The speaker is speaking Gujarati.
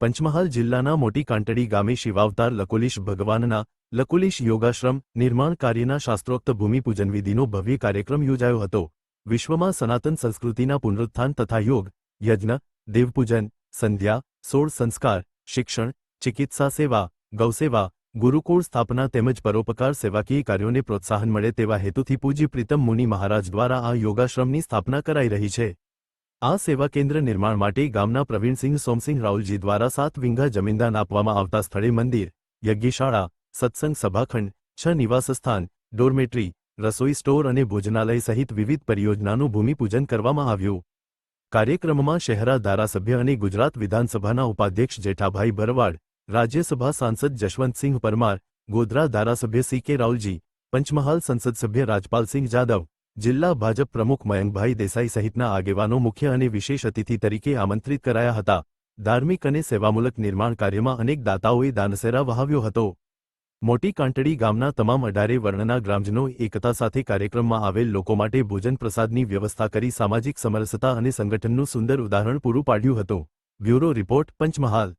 પંચમહાલ જિલ્લાના મોટી કાંટડી ગામે શિવાવતાર લકુલીશ ભગવાનના લકુલીશ યોગાશ્રમ નિર્માણ કાર્યના શાસ્ત્રોક્ત ભૂમિપૂજન વિધિનો ભવ્ય કાર્યક્રમ યોજાયો હતો. વિશ્વમાં સનાતન સંસ્કૃતિના પુનરુત્થાન તથા યોગ, યજ્ઞ, દેવપૂજન, સંધ્યા, સોળ સંસ્કાર, શિક્ષણ, ચિકિત્સા સેવા, ગૌસેવા, ગુરુકુળ સ્થાપના તેમજ પરોપકાર સેવાકીય કાર્યોને પ્રોત્સાહન મળે તેવા હેતુથી પૂજ્ય પ્રીતમ મુનિ મહારાજ દ્વારા આ યોગાશ્રમની સ્થાપના કરાઈ રહી છે. આ સેવા કેન્દ્ર નિર્માણ માટે ગામના પ્રવીણસિંહ સોમસિંહ રાઉલજી દ્વારા સાત વિંઘા જમીનદાન આપવામાં આવતા સ્થળે મંદિર, યજ્ઞશાળા, સત્સંગ સભાખંડ, છ નિવાસસ્થાન ડોરમેટ્રી, રસોઈ સ્ટોર અને ભોજનાલય સહિત વિવિધ પરિયોજનાનું ભૂમિપૂજન કરવામાં આવ્યું. કાર્યક્રમમાં શહેરા ધારાસભ્ય અને ગુજરાત વિધાનસભાના ઉપાધ્યક્ષ જેઠાભાઈ ભરવાડ, રાજ્યસભા સાંસદ જશવંતસિંહ પરમાર, ગોધરા ધારાસભ્ય સી કે રાઉલજી, પંચમહાલ સંસદ સભ્ય રાજપાલસિંહ જાદવ જિલ્લા ભાજપ પ્રમુખ મયંકભાઈ દેસાઈ સહિતના આગેવાનો મુખ્ય અને વિશેષ અતિથિ તરીકે આમંત્રિત કરાયા હતા. ધાર્મિક અને સેવામૂલક નિર્માણ કાર્યમાં અનેક દાતાઓએ દાનસેરા વહાવ્યો હતો. મોટી કાંટડી ગામના તમામ અઢારે વર્ણના ગ્રામજનો એકતા સાથે કાર્યક્રમમાં આવેલ લોકો માટે ભોજન પ્રસાદની વ્યવસ્થા કરી સામાજિક સમરસતા અને સંગઠનનું સુંદર ઉદાહરણ પૂરું પાડ્યું હતું. Bureau report, Panchmahal.